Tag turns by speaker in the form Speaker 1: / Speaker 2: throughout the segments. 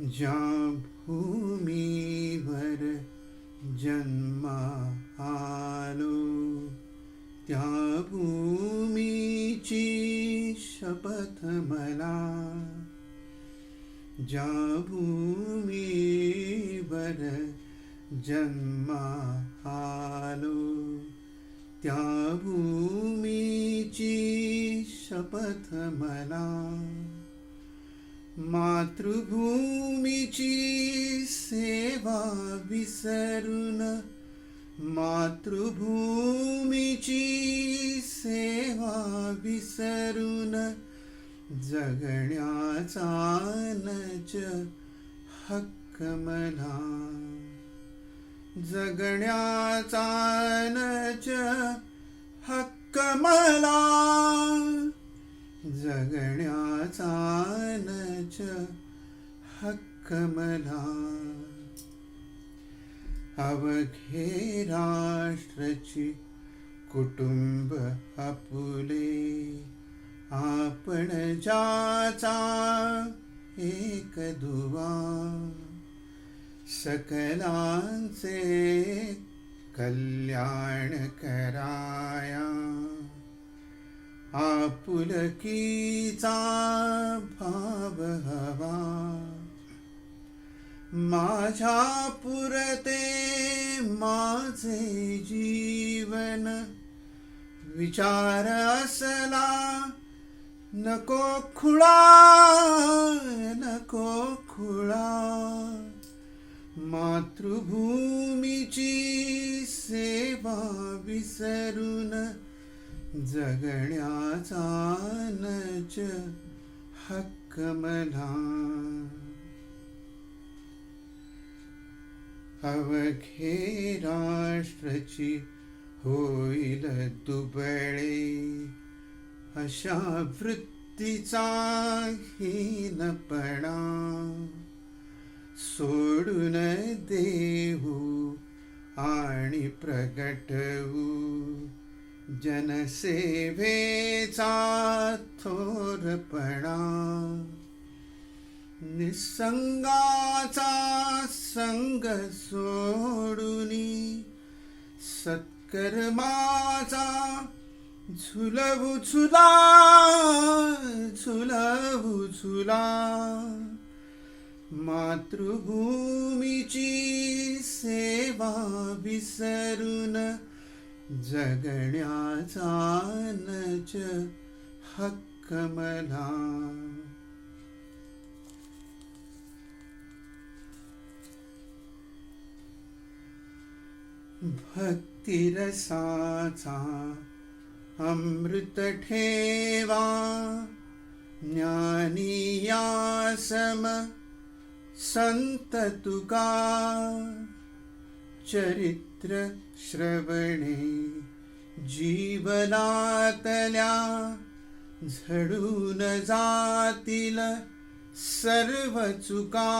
Speaker 1: ज्या भूमीवर जन्मा आलो त्या भूमीची शपथ मला. ज्या भूमीवर जन्मा आलो त्या भूमीची शपथ मला. मातृभूमीची सेवा विसरून मातृभूमीची सेवा विसरून जगण्याचा नच हक्क मला. जगण्याचा नच हक्क मला. जगण्याचा हक्क मला अवघे राष्ट्रची कुटुंब आपुले आपण जाचा एक दुवा। सकलांचे कल्याण कराया। आपुलकीचा भाव हवा. माझ्या पुरते माझे जीवन विचार असला नको खुळा नको खुळा. मातृभूमीची सेवा विसरून जगण्याचा नच हक्क मला. अवघे राष्ट्रची होईल दुबळे. अशा वृत्तीचा हीनपणा सोडून देऊ आणि प्रगटवू. जनसेवेचा थोरपणा निसंगाचा संग सोडूनी सत्कर्माचा झुलवू झुला झुलवू झुला. मातृभूमीची सेवा विसरून जगण्याचानच हक्क मला. भक्तिरसाचा अमृत ठेवा ज्ञानीयासम संत तुका. चरित्र श्रवणे जीवनातल्या झडून जातील सर्व चुका.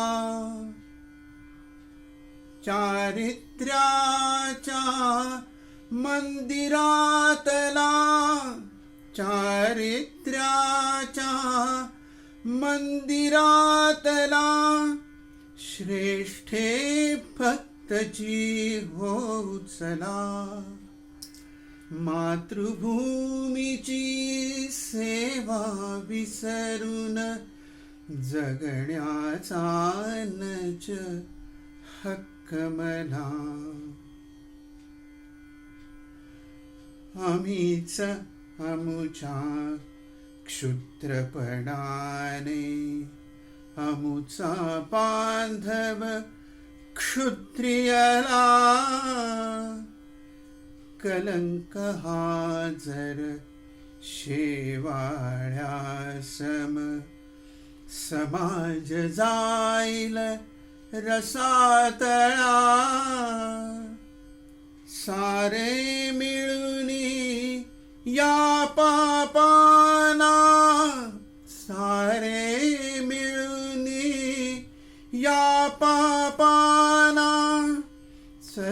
Speaker 1: चारित्र्याच्या मंदिरातला चारित्र्याच्या मंदिरातला श्रेष्ठे भक्तची हो चला मातृभूमीची सेवा विसरून जगण्याचा नच हक्क मला. आम्हीच अमुच्या क्षुद्रपणाने अमुचा बांधव क्षुद्रियला कलंक हा जर शेवाळ्यासम. समाज जाईल रसातळा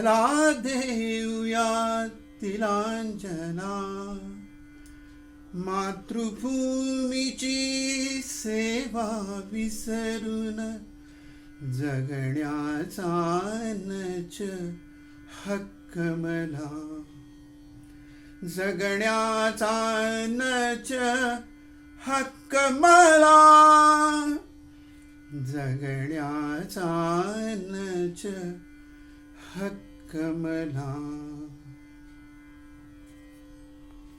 Speaker 1: चला देऊया तिलांजना मातृभूमीची सेवा विसरून जगण्याचा नच हक्क मला जगण्याचा नच हक्क मला जगण्याचा नच हक्क मला